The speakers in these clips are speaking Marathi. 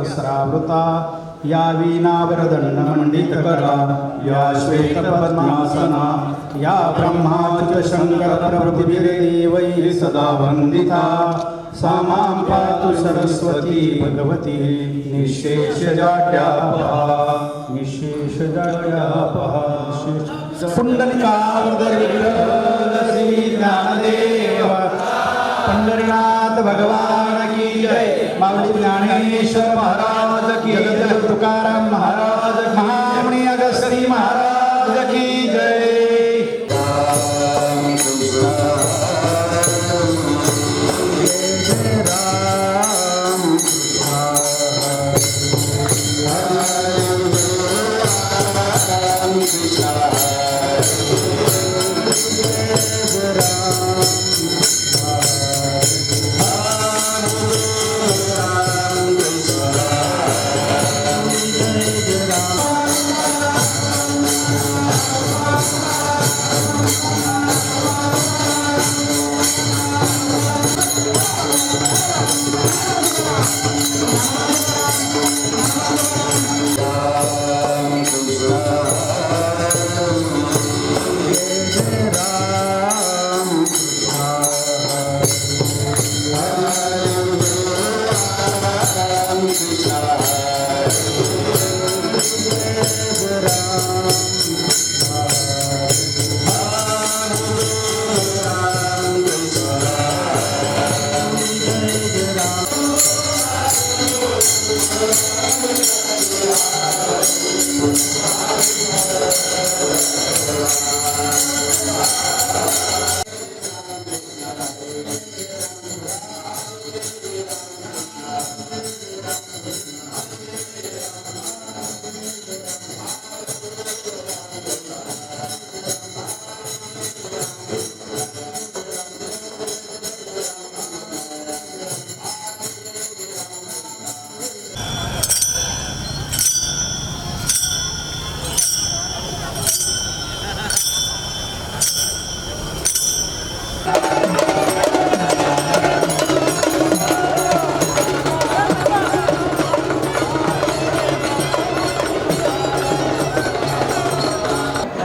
वस्त्रावृता या वीणावरदण्डमण्डितकरा या श्वेतपद्मासना या ब्रह्माच्युतशङ्करप्रभृतिभिर्देवैः सदा वन्दिता। सा मां पातु सरस्वती भगवती निःशेषजाड्यापहा निःशेषजाड्यापहा। पुण्डलिकावदरी ज्ञानदेव पंढरीनाथ भगवान माऊली ज्ञानेश्वर महाराज की तुकाराम महाराज महामणी अगस्ती महाराज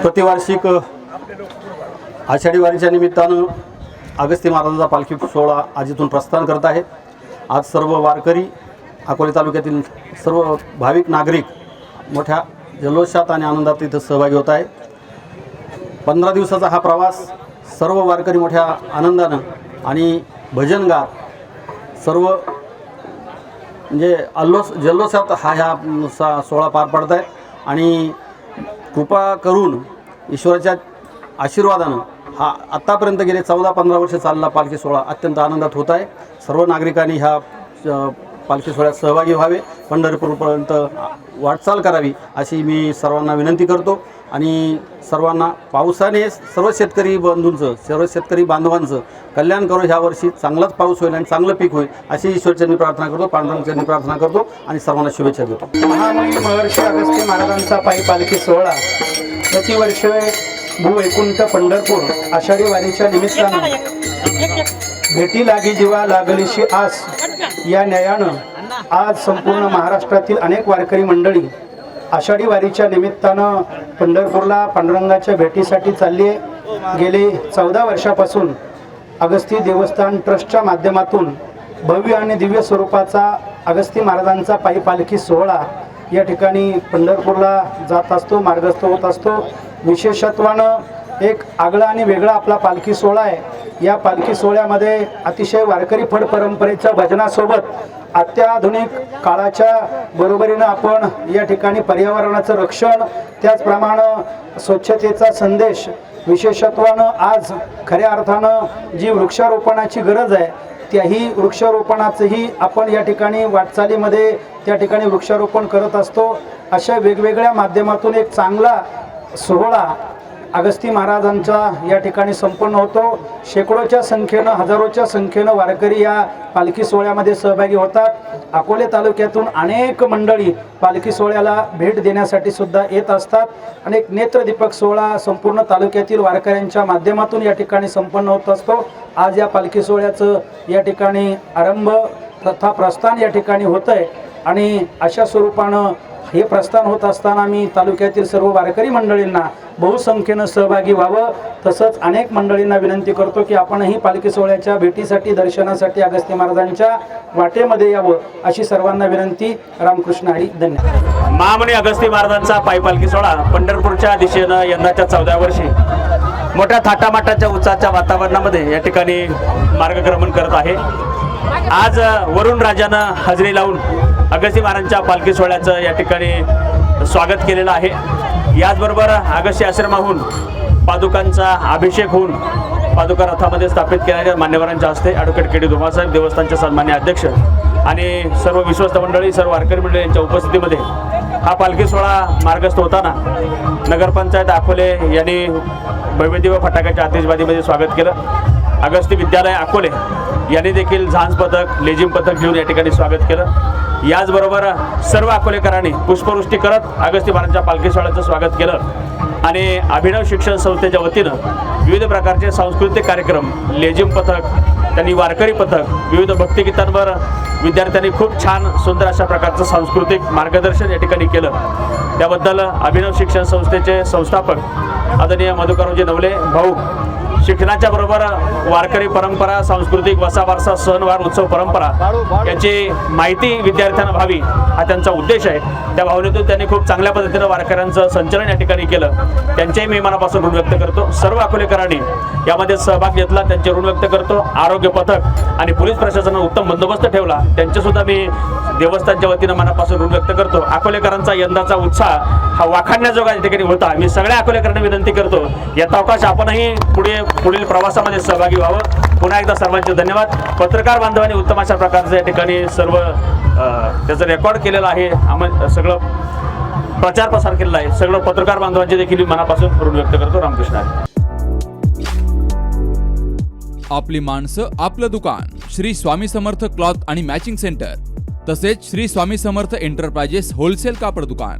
प्रतिवार्षिक आषाढी वारीच्या निमित्तानं अगस्ती महाराजांचा पालखी सोहळा आज इथून प्रस्थान करत आहे. आज सर्व वारकरी अकोले तालुक्यातील सर्व भाविक नागरिक मोठ्या जल्लोषात आणि आनंदात इथं सहभागी होत आहे पंधरा दिवसाचा हा प्रवास सर्व वारकरी मोठ्या आनंदानं आणि भजनगार सर्व म्हणजे अल्लोस जल्लोषात हा ह्या सा सोहळा पार पडत आहे. आणि कृपा करून ईश्वराच्या आशीर्वादानं हा आत्तापर्यंत गेले चौदा पंधरा वर्ष चालला पालखी सोहळा अत्यंत आनंदात होत आहे. सर्व नागरिकांनी ह्या पालखी सोहळ्यात सहभागी व्हावे. पंढरपूरपर्यंत वाटचाल करावी अशी मी सर्वांना विनंती करतो. आणि सर्वांना पावसाने सर्व शेतकरी बंधूंचं सर्व शेतकरी बांधवांचं कल्याण करो. ह्या वर्षी चांगलाच पाऊस होईल आणि चांगलं पीक होईल अशी ईश्वरचरणी प्रार्थना करतो पांडुरंगचरणी प्रार्थना करतो आणि सर्वांना शुभेच्छा देतो. महामणी महर्षी अगस्ती महाराजांचा पायी पालखी सोहळा. प्रतिवर्ष भूवैकुंठ पंढरपूर आषाढी वारीच्या निमित्तानं. भेटी लागी जीवा लागलीशी आस. या न्यायानं आज संपूर्ण महाराष्ट्रातील अनेक वारकरी मंडळी आषाढी वारीच्या निमित्तानं पंढरपूरला पांडुरंगाच्या भेटीसाठी चालली आहे. गेले चौदा वर्षापासून अगस्ती देवस्थान ट्रस्टच्या माध्यमातून भव्य आणि दिव्य स्वरूपाचा अगस्ती महाराजांचा पायी पालखी सोहळा या ठिकाणी पंढरपूरला जात असतो मार्गस्थ होत असतो. विशेषत्वानं एक आगळा आणि वेगळा आपला पालखी सोहळा आहे. या पालखी सोहळ्यामध्ये अतिशय वारकरी फड परंपरेच्या भजनासोबत अत्याधुनिक काळाच्या बरोबरीनं आपण या ठिकाणी पर्यावरणाचं रक्षण त्याचप्रमाणे स्वच्छतेचा संदेश विशेषत्वानं आज खऱ्या अर्थानं जी वृक्षारोपणाची गरज आहे त्याही वृक्षारोपणाचंही आपण या ठिकाणी वाटचालीमध्ये त्या ठिकाणी वृक्षारोपण करत असतो. अशा वेगवेगळ्या माध्यमातून एक चांगला सोहळा अगस्ती महाराजांचा या ठिकाणी संपन्न होतो. शेकडोच्या संख्येनं हजारोच्या संख्येनं वारकरी या पालखी सोहळ्यामध्ये सहभागी होतात. अकोले तालुक्यातून अनेक मंडळी पालखी सोहळ्याला भेट देण्यासाठी सुद्धा येत असतात. अनेक नेत्रदीपक सोहळा संपूर्ण तालुक्यातील वारकऱ्यांच्या माध्यमातून या ठिकाणी संपन्न होत असतो. आज या पालखी सोहळ्याचं या ठिकाणी आरंभ तथा प्रस्थान या ठिकाणी होतं आहे आणि अशा स्वरूपानं हे प्रस्थान होत असताना मी तालुक्यातील सर्व वारकरी मंडळींना बहुसंख्येनं सहभागी व्हावं. तसंच अनेक मंडळींना विनंती करतो की आपणही पालखी सोहळ्याच्या भेटीसाठी दर्शनासाठी अगस्त्य महाराजांच्या वाटेमध्ये यावं अशी सर्वांना विनंती. रामकृष्ण हरी धन्यवाद. महामणी अगस्ती महाराजांचा पायी पालखी सोहळा पंढरपूरच्या दिशेनं यंदाच्या चौदा वर्षी मोठ्या थाटामाटाच्या उचाच्या वातावरणामध्ये या ठिकाणी मार्गक्रमण करत आहे. आज वरुण राजानं हजेरी लावून अगस्ती महाराजांच्या पालखी सोहळ्याचं या ठिकाणी स्वागत केलेलं आहे. याचबरोबर अगस्ती आश्रमाहून पादुकांचा अभिषेक होऊन पादुका रथामध्ये स्थापित केलेल्या मान्यवरांच्या हस्ते ॲडव्होकेट के डी धुमासाहेब देवस्थानचे सन्मान्य अध्यक्ष आणि सर्व विश्वस्त मंडळी सर्व वारकरी मंडळी यांच्या उपस्थितीमध्ये हा पालखी सोहळा मार्गस्थ होताना नगरपंचायत अकोले यांनी भव्यदिव्य फटाक्याच्या आतिषबाजीमध्ये स्वागत केलं. अगस्ती विद्यालय अकोले यांनी देखील झांज पथक लेझिम पथक घेऊन या ठिकाणी स्वागत केलं. याचबरोबर सर्व अकोलेकरांनी पुष्पवृष्टी करत अगस्ती महाराजांच्या पालखी सोहळ्याचं स्वागत केलं. आणि अभिनव शिक्षण संस्थेच्या वतीनं विविध प्रकारचे सांस्कृतिक कार्यक्रम लेझिम पथक त्यांनी वारकरी पथक विविध भक्तिगीतांवर विद्यार्थ्यांनी खूप छान सुंदर अशा प्रकारचं सांस्कृतिक मार्गदर्शन या ठिकाणी केलं. त्याबद्दल अभिनव शिक्षण संस्थेचे संस्थापक आदरणीय मधुकरजी नवले भाऊ शिक्षणाच्या बरोबर वारकरी परंपरा सांस्कृतिक वसा वारसा सणवार उत्सव परंपरा याची माहिती विद्यार्थ्यांना व्हावी हा त्यांचा उद्देश आहे. त्या भावनेतून त्यांनी खूप चांगल्या पद्धतीनं वारकऱ्यांचं संचलन या ठिकाणी केलं. त्यांच्याही मी मनापासून ऋण व्यक्त करतो. सर्व अकोलेकरांनी यामध्ये सहभाग घेतला त्यांचे ऋण व्यक्त करतो. आरोग्य पथक आणि पोलीस प्रशासनानं उत्तम बंदोबस्त ठेवला. त्यांचेसुद्धा मी देवस्थानच्या वतीनं मनापासून ऋण व्यक्त करतो. अकोलेकरांचा यंदाचा उत्साह हा वाखाणण्याजोगा या ठिकाणी होता. मी सगळ्या अकोलेकरांना विनंती करतो याचा अवकाश आपणही पुढे पुढील प्रवासामध्ये सहभागी व्हावं. पुन्हा एकदा सर्वांचे धन्यवाद. पत्रकार बांधवांनी उत्तम अशा प्रकारचं या ठिकाणी सर्व त्याचं रेकॉर्ड केलेलं आहे. आम सगळं प्रचार प्रसार केलेला आहे. सगळं पत्रकार बांधवांचे देखील मी मनापासून ऋण व्यक्त करतो. रामकृष्ण आपली माणसं आपलं दुकान. श्री स्वामी समर्थ क्लॉथ आणि मॅचिंग सेंटर. तसेच श्री स्वामी समर्थ एंटरप्राइजेस होलसेल कापड दुकान.